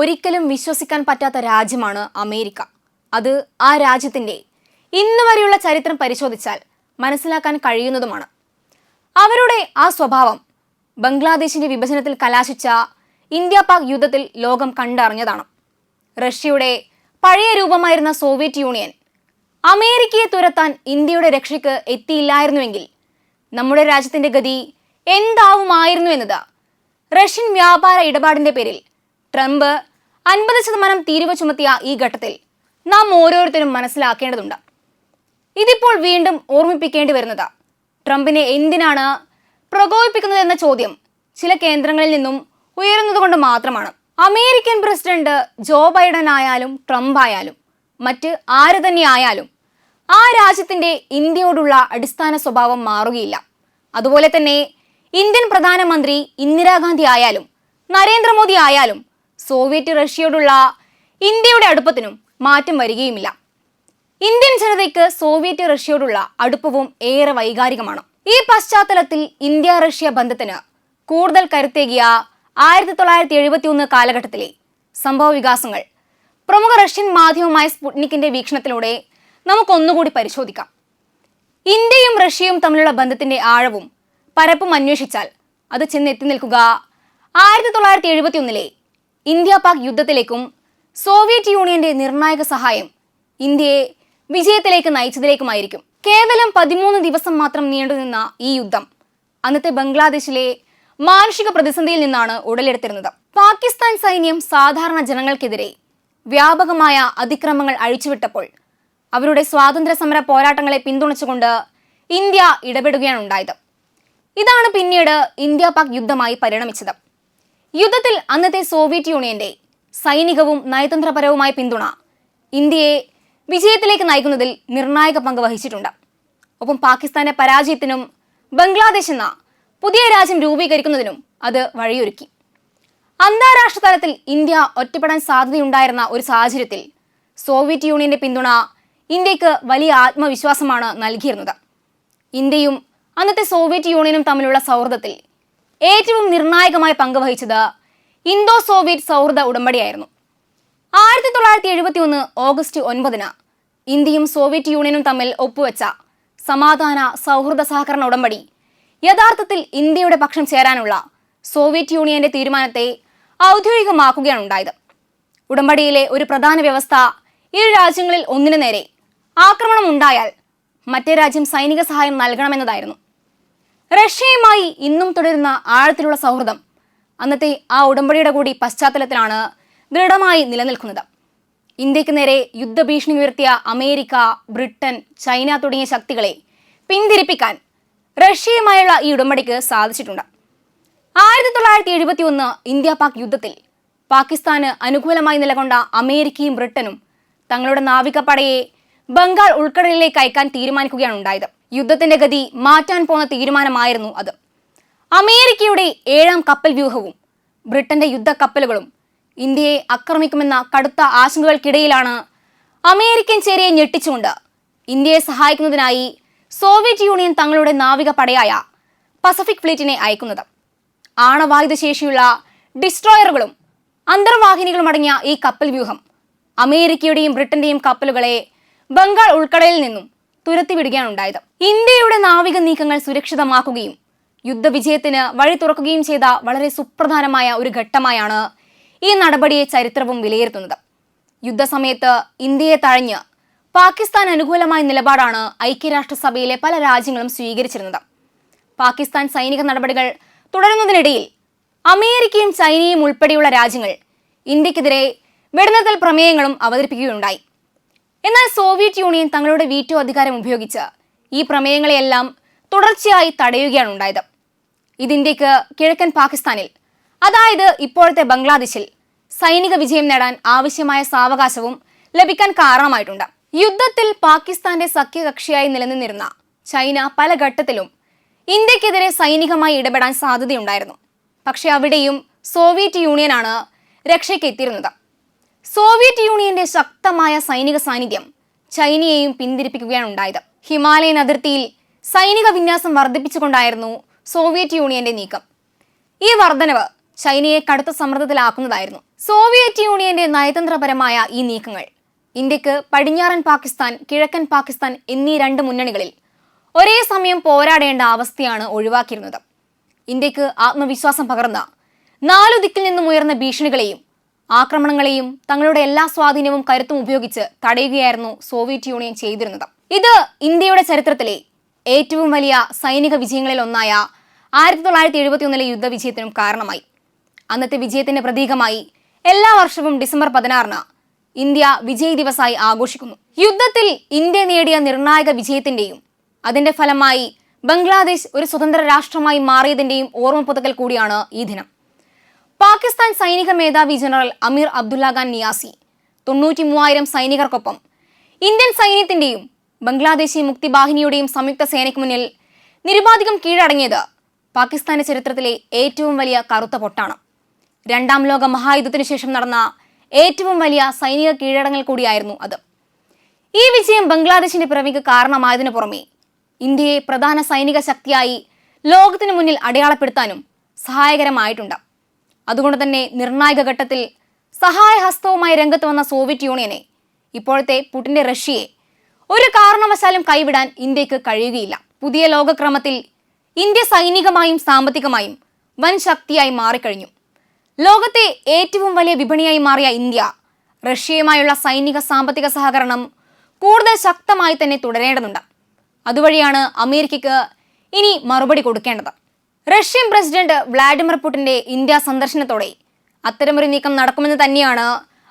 ഒരിക്കലും വിശ്വസിക്കാൻ പറ്റാത്ത രാജ്യമാണ് അമേരിക്ക. അത് ആ രാജ്യത്തിന്റെ ഇന്ന് വരെയുള്ള ചരിത്രം പരിശോധിച്ചാൽ മനസ്സിലാക്കാൻ കഴിയുന്നതുമാണ്. അവരുടെ ആ സ്വഭാവം ബംഗ്ലാദേശിന്റെ വിഭജനത്തിൽ കലാശിച്ച ഇന്ത്യ പാക് യുദ്ധത്തിൽ ലോകം കണ്ടറിഞ്ഞതാണ്. റഷ്യയുടെ പഴയ രൂപമായിരുന്ന സോവിയറ്റ് യൂണിയൻ അമേരിക്കയെ തുരത്താൻ ഇന്ത്യയുടെ രക്ഷയ്ക്ക് എത്തിയില്ലായിരുന്നുവെങ്കിൽ നമ്മുടെ രാജ്യത്തിന്റെ ഗതി എന്താവുമായിരുന്നു എന്നത് റഷ്യൻ വ്യാപാര ഇടപാടിന്റെ പേരിൽ ട്രംപ് അൻപത് ശതമാനം തീരുവ ചുമത്തിയ ഈ ഘട്ടത്തിൽ നാം ഓരോരുത്തരും മനസ്സിലാക്കേണ്ടതുണ്ട്. ഇതിപ്പോൾ വീണ്ടും ഓർമ്മിപ്പിക്കേണ്ടി വരുന്നത് ട്രംപിനെ എന്തിനാണ് പ്രകോപിപ്പിക്കുന്നത് എന്ന ചോദ്യം ചില കേന്ദ്രങ്ങളിൽ നിന്നും ഉയരുന്നതുകൊണ്ട് മാത്രമാണ്. അമേരിക്കൻ പ്രസിഡന്റ് ജോ ബൈഡൻ ആയാലും ട്രംപ് ആയാലും മറ്റ് ആര് തന്നെ ആയാലും ആ രാജ്യത്തിന്റെ ഇന്ത്യയോടുള്ള അടിസ്ഥാന സ്വഭാവം മാറുകയില്ല. അതുപോലെ തന്നെ ഇന്ത്യൻ പ്രധാനമന്ത്രി ഇന്ദിരാഗാന്ധി ആയാലും നരേന്ദ്രമോദി ആയാലും സോവിയറ്റ് റഷ്യയോടുള്ള ഇന്ത്യയുടെ അടുപ്പത്തിനും മാറ്റം വരികയുമില്ല. ഇന്ത്യൻ ജനതയ്ക്ക് സോവിയറ്റ് റഷ്യയോടുള്ള അടുപ്പവും ഏറെ വൈകാരികമാണ്. ഈ പശ്ചാത്തലത്തിൽ ഇന്ത്യ റഷ്യ ബന്ധത്തിന് കൂടുതൽ കരുത്തേകിയ ആയിരത്തി തൊള്ളായിരത്തി എഴുപത്തി ഒന്ന് കാലഘട്ടത്തിലെ സംഭവ വികാസങ്ങൾ പ്രമുഖ റഷ്യൻ മാധ്യമമായ സ്പുട്നിക്കിന്റെ വീക്ഷണത്തിലൂടെ നമുക്കൊന്നുകൂടി പരിശോധിക്കാം. ഇന്ത്യയും റഷ്യയും തമ്മിലുള്ള ബന്ധത്തിന്റെ ആഴവും പരപ്പും അന്വേഷിച്ചാൽ അത് ചെന്നെത്തി നിൽക്കുക ആയിരത്തി തൊള്ളായിരത്തി എഴുപത്തി ഒന്നിലെ ഇന്ത്യ പാക് യുദ്ധത്തിലേക്കും സോവിയറ്റ് യൂണിയന്റെ നിർണായക സഹായം ഇന്ത്യയെ വിജയത്തിലേക്ക് നയിച്ചതിലേക്കുമായിരിക്കും. കേവലം പതിമൂന്ന് ദിവസം മാത്രം നീണ്ടുനിന്ന ഈ യുദ്ധം അന്നത്തെ ബംഗ്ലാദേശിലെ മാനുഷിക പ്രതിസന്ധിയിൽ നിന്നാണ് ഉടലെടുത്തിരുന്നത്. പാകിസ്ഥാൻ സൈന്യം സാധാരണ ജനങ്ങൾക്കെതിരെ വ്യാപകമായ അതിക്രമങ്ങൾ അഴിച്ചുവിട്ടപ്പോൾ അവരുടെ സ്വാതന്ത്ര്യ സമര പോരാട്ടങ്ങളെ പിന്തുണച്ചുകൊണ്ട് ഇന്ത്യ ഇടപെടുകയാണ് ഉണ്ടായത്. ഇതാണ് പിന്നീട് ഇന്ത്യ പാക് യുദ്ധമായി പരിണമിച്ചത്. യുദ്ധത്തിൽ അന്നത്തെ സോവിയറ്റ് യൂണിയന്റെ സൈനികവും നയതന്ത്രപരവുമായ പിന്തുണ ഇന്ത്യയെ വിജയത്തിലേക്ക് നയിക്കുന്നതിൽ നിർണായക പങ്ക് വഹിച്ചിട്ടുണ്ട്. ഒപ്പം പാകിസ്ഥാന്റെ പരാജയത്തിനും ബംഗ്ലാദേശ് എന്ന പുതിയ രാജ്യം രൂപീകരിക്കുന്നതിനും അത് വഴിയൊരുക്കി. അന്താരാഷ്ട്ര തലത്തിൽ ഇന്ത്യ ഒറ്റപ്പെടാൻ സാധ്യതയുണ്ടായിരുന്ന ഒരു സാഹചര്യത്തിൽ സോവിയറ്റ് യൂണിയന്റെ പിന്തുണ ഇന്ത്യയ്ക്ക് വലിയ ആത്മവിശ്വാസമാണ് നൽകിയിരുന്നത്. ഇന്ത്യയും അന്നത്തെ സോവിയറ്റ് യൂണിയനും തമ്മിലുള്ള സൗഹൃദത്തിൽ ഏറ്റവും നിർണായകമായ പങ്ക് വഹിച്ചത് ഇന്തോ സോവിയറ്റ് സൗഹൃദ ഉടമ്പടിയായിരുന്നു. ആയിരത്തി തൊള്ളായിരത്തി എഴുപത്തി ഒന്ന് ഓഗസ്റ്റ് ഒൻപതിന് ഇന്ത്യയും സോവിയറ്റ് യൂണിയനും തമ്മിൽ ഒപ്പുവെച്ച സമാധാന സൗഹൃദ സഹകരണ ഉടമ്പടി യഥാർത്ഥത്തിൽ ഇന്ത്യയുടെ പക്ഷം ചേരാനുള്ള സോവിയറ്റ് യൂണിയന്റെ തീരുമാനത്തെ ഔദ്യോഗികമാക്കുകയാണ് ഉണ്ടായത് ഉടമ്പടിയിലെ ഒരു പ്രധാന വ്യവസ്ഥ ഇരു രാജ്യങ്ങളിൽ ഒന്നിനു നേരെ ആക്രമണം ഉണ്ടായാൽ മറ്റേ രാജ്യം സൈനിക സഹായം നൽകണമെന്നതായിരുന്നു. റഷ്യയുമായി ഇന്നും തുടരുന്ന ആഴത്തിലുള്ള സൗഹൃദം. അന്നത്തെ ആ ഉടമ്പടിയുടെ കൂടി പശ്ചാത്തലത്തിലാണ് ദൃഢമായി നിലനിൽക്കുന്നത്. ഇന്ത്യയ്ക്ക് നേരെ യുദ്ധഭീഷണി ഉയർത്തിയ അമേരിക്ക ബ്രിട്ടൻ ചൈന തുടങ്ങിയ ശക്തികളെ പിന്തിരിപ്പിക്കാൻ റഷ്യയുമായുള്ള ഈ ഉടമ്പടിക്ക് സാധിച്ചിട്ടുണ്ട്. ആയിരത്തി തൊള്ളായിരത്തി എഴുപത്തി ഒന്ന് ഇന്ത്യ പാക് യുദ്ധത്തിൽ പാകിസ്ഥാന് അനുകൂലമായി നിലകൊണ്ട അമേരിക്കയും ബ്രിട്ടനും തങ്ങളുടെ നാവികപ്പടയെ ബംഗാൾ ഉൾക്കടലിലേക്ക് അയക്കാൻ തീരുമാനിക്കുകയാണ് ഉണ്ടായത്. യുദ്ധത്തിന്റെ ഗതി മാറ്റാൻ പോന്ന തീരുമാനമായിരുന്നു അത്. അമേരിക്കയുടെ ഏഴാം കപ്പൽ വ്യൂഹവും ബ്രിട്ടന്റെ യുദ്ധക്കപ്പലുകളും ഇന്ത്യയെ ആക്രമിക്കുമെന്ന കടുത്ത ആശങ്കകൾക്കിടയിലാണ് അമേരിക്കൻ ചേരയെ ഞെട്ടിച്ചുകൊണ്ട് ഇന്ത്യയെ സഹായിക്കുന്നതിനായി സോവിയറ്റ് യൂണിയൻ തങ്ങളുടെ നാവിക പടയായ പസഫിക് ഫ്ലീറ്റിനെ അയക്കുന്നത്. ആണവായുധ ശേഷിയുള്ള ഡിസ്ട്രോയറുകളും അന്തർവാഹിനികളും അടങ്ങിയ ഈ കപ്പൽ വ്യൂഹം അമേരിക്കയുടെയും ബ്രിട്ടന്റെയും കപ്പലുകളെ ബംഗാൾ ഉൾക്കടലിൽ നിന്നും തുരത്തിവിടുകയാണ് ഉണ്ടായത്. ഇന്ത്യയുടെ നാവിക നീക്കങ്ങൾ സുരക്ഷിതമാക്കുകയും യുദ്ധവിജയത്തിന് വഴി തുറക്കുകയും ചെയ്ത വളരെ സുപ്രധാനമായ ഒരു ഘട്ടമായാണ് ഈ നടപടിയെ ചരിത്രവും വിലയിരുത്തുന്നത്. യുദ്ധസമയത്ത് ഇന്ത്യയെ തഴഞ്ഞ് പാകിസ്ഥാൻ അനുകൂലമായ നിലപാടാണ് ഐക്യരാഷ്ട്രസഭയിലെ പല രാജ്യങ്ങളും സ്വീകരിച്ചിരുന്നത്. പാകിസ്ഥാൻ സൈനിക നടപടികൾ തുടരുന്നതിനിടയിൽ അമേരിക്കയും ചൈനയും ഉൾപ്പെടെയുള്ള രാജ്യങ്ങൾ ഇന്ത്യക്കെതിരെ വെടിനിർത്തൽ പ്രമേയങ്ങളും അവതരിപ്പിക്കുകയുണ്ടായി. എന്നാൽ സോവിയറ്റ് യൂണിയൻ തങ്ങളുടെ വീറ്റോ അധികാരം ഉപയോഗിച്ച് ഈ പ്രമേയങ്ങളെയെല്ലാം തുടർച്ചയായി തടയുകയാണ് ഉണ്ടായത്. ഇത് കിഴക്കൻ പാകിസ്ഥാനിൽ അതായത് ഇപ്പോഴത്തെ ബംഗ്ലാദേശിൽ സൈനിക വിജയം നേടാൻ ആവശ്യമായ സാവകാശവും ലഭിക്കാൻ കാരണമായിട്ടുണ്ട്. യുദ്ധത്തിൽ പാകിസ്ഥാന്റെ സഖ്യകക്ഷിയായി നിലനിന്നിരുന്ന ചൈന പല ഘട്ടത്തിലും ഇന്ത്യക്കെതിരെ സൈനികമായി ഇടപെടാൻ സാധ്യതയുണ്ടായിരുന്നു. പക്ഷേ അവിടെയും സോവിയറ്റ് യൂണിയനാണ് രക്ഷയ്ക്ക് എത്തിയിരുന്നത് സോവിയറ്റ് യൂണിയന്റെ ശക്തമായ സൈനിക സാന്നിധ്യം ചൈനയെയും പിന്തിരിപ്പിക്കുകയാണ് ഉണ്ടായത്. ഹിമാലയൻ അതിർത്തിയിൽ സൈനിക വിന്യാസം വർദ്ധിപ്പിച്ചുകൊണ്ടായിരുന്നു സോവിയറ്റ് യൂണിയന്റെ നീക്കം. ഈ വർധനവ് ചൈനയെ കടുത്ത സമ്മർദ്ദത്തിലാക്കുന്നതായിരുന്നു. സോവിയറ്റ് യൂണിയന്റെ നയതന്ത്രപരമായ ഈ നീക്കങ്ങൾ ഇന്ത്യയ്ക്ക് പടിഞ്ഞാറൻ പാകിസ്ഥാൻ കിഴക്കൻ പാകിസ്ഥാൻ എന്നീ രണ്ട് മുന്നണികളിൽ ഒരേ സമയം പോരാടേണ്ട അവസ്ഥയാണ് ഒഴിവാക്കിയിരുന്നത്. ഇന്ത്യയ്ക്ക് ആത്മവിശ്വാസം പകർന്ന നാലു ദിക്കിൽ നിന്നും ഉയർന്ന ഭീഷണികളെയും ആക്രമണങ്ങളെയും തങ്ങളുടെ എല്ലാ സ്വാധീനവും കരുത്തും ഉപയോഗിച്ച് തടയുകയായിരുന്നു സോവിയറ്റ് യൂണിയൻ ചെയ്തിരുന്നത്. ഇത് ഇന്ത്യയുടെ ചരിത്രത്തിലെ ഏറ്റവും വലിയ സൈനിക വിജയങ്ങളിൽ ഒന്നായ ആയിരത്തി തൊള്ളായിരത്തി എഴുപത്തി ഒന്നിലെ യുദ്ധവിജയത്തിനും കാരണമായി. അന്നത്തെ വിജയത്തിന്റെ പ്രതീകമായി എല്ലാ വർഷവും ഡിസംബർ പതിനാറിന് ഇന്ത്യ വിജയ് ദിവസായി ആഘോഷിക്കുന്നു. യുദ്ധത്തിൽ ഇന്ത്യ നേടിയ നിർണായക വിജയത്തിന്റെയും അതിന്റെ ഫലമായി ബംഗ്ലാദേശ് ഒരു സ്വതന്ത്ര രാഷ്ട്രമായി മാറിയതിന്റെയും ഓർമ്മ പുതുക്കൽ കൂടിയാണ് ഈ ദിനം. പാകിസ്ഥാൻ സൈനിക മേധാവി ജനറൽ അമീർ അബ്ദുല്ല ഖാൻ നിയാസി തൊണ്ണൂറ്റി മൂവായിരം സൈനികർക്കൊപ്പം. ഇന്ത്യൻ സൈന്യത്തിന്റെയും ബംഗ്ലാദേശി മുക്തിബാഹിനിയുടെയും സംയുക്ത സേനയ്ക്ക് മുന്നിൽ നിരുപാധികം കീഴടങ്ങിയത് പാകിസ്ഥാന്റെ ചരിത്രത്തിലെ ഏറ്റവും വലിയ കറുത്ത പൊട്ടാണ്. രണ്ടാം ലോക മഹായുദ്ധത്തിനു ശേഷം നടന്ന ഏറ്റവും വലിയ സൈനിക കീഴടങ്ങൽ കൂടിയായിരുന്നു അത്. ഈ വിജയം ബംഗ്ലാദേശിന്റെ പിറവിക്ക് കാരണമായതിനു പുറമെ ഇന്ത്യയെ പ്രധാന സൈനിക ശക്തിയായി ലോകത്തിനു മുന്നിൽ അടയാളപ്പെടുത്താനും സഹായകരമായിട്ടുണ്ട്. അതുകൊണ്ട് തന്നെ നിർണായക ഘട്ടത്തിൽ സഹായഹസ്തവുമായി രംഗത്ത് വന്ന സോവിയറ്റ് യൂണിയനെ ഇപ്പോഴത്തെ പുടിന്റെ റഷ്യയെ ഒരു കാരണവശാലും കൈവിടാൻ ഇന്ത്യയ്ക്ക് കഴിയുകയില്ല. പുതിയ ലോകക്രമത്തിൽ ഇന്ത്യ സൈനികമായും സാമ്പത്തികമായും വൻ ശക്തിയായി മാറിക്കഴിഞ്ഞു. ലോകത്തെ ഏറ്റവും വലിയ വിപണിയായി മാറിയ ഇന്ത്യ റഷ്യയുമായുള്ള സൈനിക സാമ്പത്തിക സഹകരണം കൂടുതൽ ശക്തമായി തന്നെ തുടരേണ്ടതുണ്ട്. അതുവഴിയാണ് അമേരിക്കയ്ക്ക് ഇനി മറുപടി കൊടുക്കേണ്ടത്. റഷ്യൻ പ്രസിഡന്റ് വ്ളാഡിമിർ പുടിന്റെ ഇന്ത്യ സന്ദർശനത്തോടെ അത്തരമൊരു നീക്കം നടക്കുമെന്ന് തന്നെയാണ്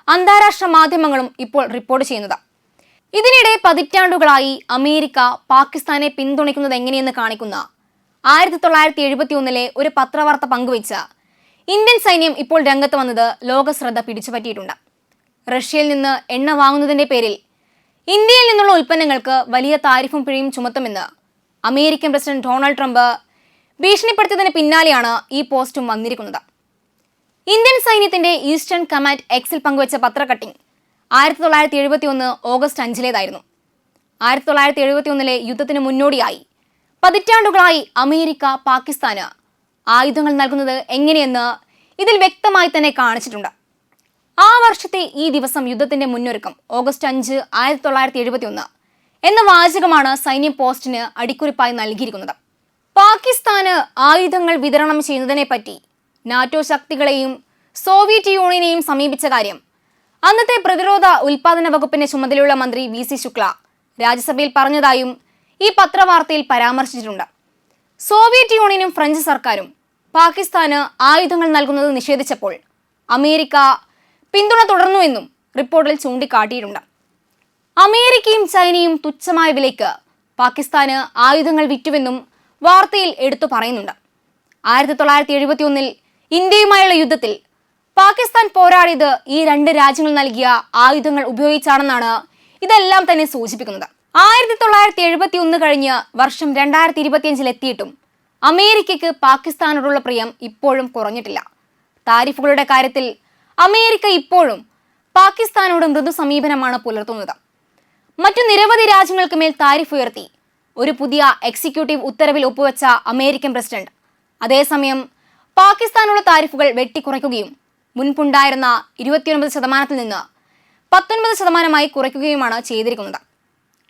അന്താരാഷ്ട്ര മാധ്യമങ്ങളും ഇപ്പോൾ റിപ്പോർട്ട് ചെയ്യുന്നത്. ഇതിനിടെ പതിറ്റാണ്ടുകളായി അമേരിക്ക പാകിസ്ഥാനെ പിന്തുണയ്ക്കുന്നത് എങ്ങനെയെന്ന് കാണിക്കുന്ന ആയിരത്തി തൊള്ളായിരത്തി എഴുപത്തി ഒന്നിലെ ഒരു പത്രവാർത്ത പങ്കുവച്ച ഇന്ത്യൻ സൈന്യം ഇപ്പോൾ രംഗത്ത് വന്നത് ലോക ശ്രദ്ധ പിടിച്ചുപറ്റിയിട്ടുണ്ട്. റഷ്യയിൽ നിന്ന് എണ്ണ വാങ്ങുന്നതിന്റെ പേരിൽ ഇന്ത്യയിൽ നിന്നുള്ള ഉൽപ്പന്നങ്ങൾക്ക് വലിയ താരിഫും പിഴയും ചുമത്തുമെന്ന് അമേരിക്കൻ പ്രസിഡന്റ് ഡൊണാൾഡ് ട്രംപ് ഭീഷണിപ്പെടുത്തിയതിന് പിന്നാലെയാണ് ഈ പോസ്റ്റും വന്നിരിക്കുന്നത്. ഇന്ത്യൻ സൈന്യത്തിന്റെ ഈസ്റ്റേൺ കമാൻഡ് എക്സിൽ പങ്കുവച്ച പത്രക്കട്ടിംഗ് ആയിരത്തി തൊള്ളായിരത്തി എഴുപത്തി ഒന്ന് ഓഗസ്റ്റ് അഞ്ചിലേതായിരുന്നു. ആയിരത്തി തൊള്ളായിരത്തി എഴുപത്തി ഒന്നിലെ യുദ്ധത്തിന് മുന്നോടിയായി പതിറ്റാണ്ടുകളായി അമേരിക്ക പാകിസ്ഥാന് ആയുധങ്ങൾ നൽകുന്നത് എങ്ങനെയെന്ന് ഇതിൽ വ്യക്തമായി തന്നെ കാണിച്ചിട്ടുണ്ട്. ആ വർഷത്തെ ഈ ദിവസം യുദ്ധത്തിന്റെ മുന്നൊരുക്കം ഓഗസ്റ്റ് അഞ്ച് ആയിരത്തി തൊള്ളായിരത്തി എഴുപത്തി ഒന്ന് എന്ന വാചകമാണ് സൈന്യം പോസ്റ്റിന് അടിക്കുറിപ്പായി നൽകിയിരിക്കുന്നത്. പാകിസ്ഥാന് ആയുധങ്ങൾ വിതരണം ചെയ്യുന്നതിനെ പറ്റി നാറ്റോ ശക്തികളെയും സോവിയറ്റ് യൂണിയനെയും സമീപിച്ച കാര്യം. അന്നത്തെ പ്രതിരോധ ഉൽപാദന വകുപ്പിന്റെ ചുമതലയുള്ള മന്ത്രി വി സി ശുക്ല രാജ്യസഭയിൽ പറഞ്ഞതായും ഈ പത്രവാർത്തയിൽ പരാമർശിച്ചിട്ടുണ്ട്. സോവിയറ്റ് യൂണിയനും ഫ്രഞ്ച് സർക്കാരും പാകിസ്ഥാന് ആയുധങ്ങൾ നൽകുന്നത് നിഷേധിച്ചപ്പോൾ അമേരിക്ക പിന്തുണ തുടർന്നുവെന്നും റിപ്പോർട്ടിൽ ചൂണ്ടിക്കാട്ടിയിട്ടുണ്ട്. അമേരിക്കയും ചൈനയും തുച്ഛമായ വിലയ്ക്ക് പാകിസ്ഥാന് ആയുധങ്ങൾ വിറ്റുവെന്നും വാർത്തയിൽ എടുത്തു പറയുന്നുണ്ട്. ആയിരത്തി തൊള്ളായിരത്തി എഴുപത്തി ഒന്നിൽ ഇന്ത്യയുമായുള്ള യുദ്ധത്തിൽ പാകിസ്ഥാൻ പോരാടിയത് ഈ രണ്ട് രാജ്യങ്ങൾ നൽകിയ ആയുധങ്ങൾ ഉപയോഗിച്ചാണെന്നാണ് ഇതെല്ലാം തന്നെ സൂചിപ്പിക്കുന്നത്. ആയിരത്തി തൊള്ളായിരത്തി എഴുപത്തി ഒന്ന് കഴിഞ്ഞ് വർഷം രണ്ടായിരത്തി ഇരുപത്തിയഞ്ചിൽ എത്തിയിട്ടും അമേരിക്കയ്ക്ക് പാകിസ്ഥാനോടുള്ള പ്രിയം ഇപ്പോഴും കുറഞ്ഞിട്ടില്ല. താരിഫുകളുടെ കാര്യത്തിൽ അമേരിക്ക ഇപ്പോഴും പാകിസ്ഥാനോട് മൃദു സമീപനമാണ് പുലർത്തുന്നത്. മറ്റു നിരവധി രാജ്യങ്ങൾക്ക് മേൽ താരിഫ് ഉയർത്തി. ഒരു പുതിയ എക്സിക്യൂട്ടീവ് ഉത്തരവിൽ ഒപ്പുവെച്ച അമേരിക്കൻ പ്രസിഡന്റ്. അതേസമയം പാകിസ്ഥാനുള്ള താരിഫുകൾ വെട്ടിക്കുറയ്ക്കുകയും മുൻപുണ്ടായിരുന്ന ഇരുപത്തിയൊൻപത് ശതമാനത്തിൽ നിന്ന് പത്തൊൻപത് ശതമാനമായി കുറയ്ക്കുകയുമാണ് ചെയ്തിരിക്കുന്നത്.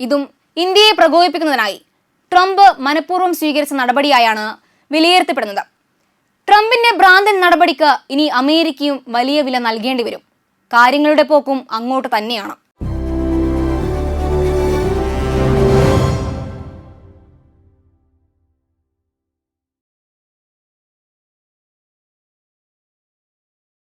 ഇതും ഇന്ത്യയെ പ്രകോപിപ്പിക്കുന്നതിനായി ട്രംപ് മനഃപൂർവം സ്വീകരിച്ച നടപടിയായാണ് വിലയിരുത്തപ്പെടുന്നത്. ട്രംപിന്റെ ഭ്രാന്തൻ നടപടിക്ക് ഇനി അമേരിക്കയും വലിയ വില നൽകേണ്ടി വരും. കാര്യങ്ങളുടെ പോക്കും അങ്ങോട്ട് തന്നെയാണ്.